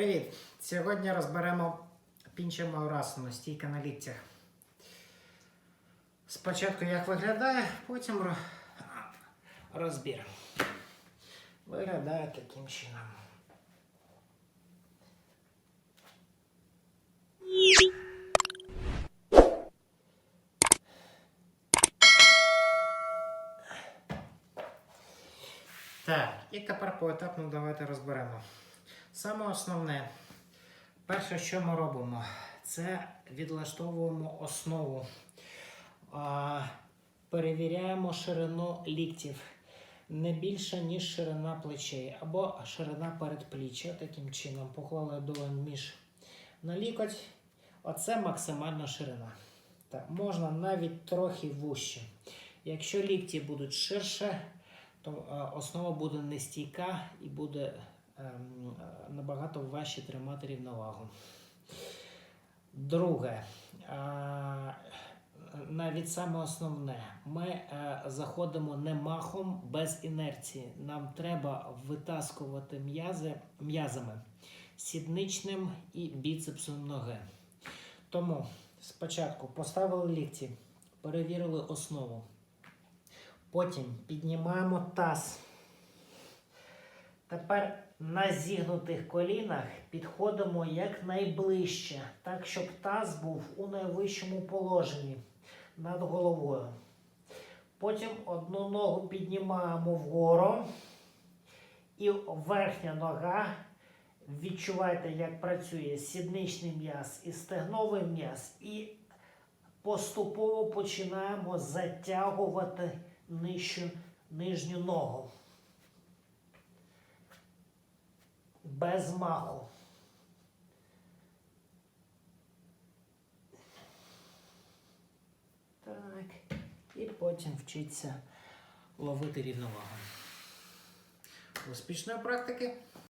Привіт! Сьогодні розберемо пінчимо расну стійка на ліктях. Спочатку як виглядає, потім розбір. Виглядає таким чином. Так, і тепер поетапно давайте розберемо. Саме основне, перше, що ми робимо, це відлаштовуємо основу. Перевіряємо ширину ліктів не більше, ніж ширина плечей або ширина передпліччя. Таким чином поклали долонь між на лікоть. Оце максимальна ширина. Так, можна навіть трохи вужче. Якщо лікті будуть ширше, то е, основа буде нестійка і буде набагато важче тримати рівновагу. Друге, е, навіть саме основне, ми е, заходимо не махом без інерції. Нам треба витаскувати м'язи м'язами сідничним і біцепсом ноги. Тому спочатку поставили лікті, перевірили основу. Потім піднімаємо таз. Тепер на зігнутих колінах підходимо якнайближче, так щоб таз був у найвищому положенні над головою. Потім одну ногу піднімаємо вгору. І верхня нога. Відчувайте, як працює сідничний м'яз і стегновий м'яз. І поступово починаємо затягувати нижчу, нижню ногу. Без маху. Так. І потім вчиться ловити рівновагу. Успішної практики!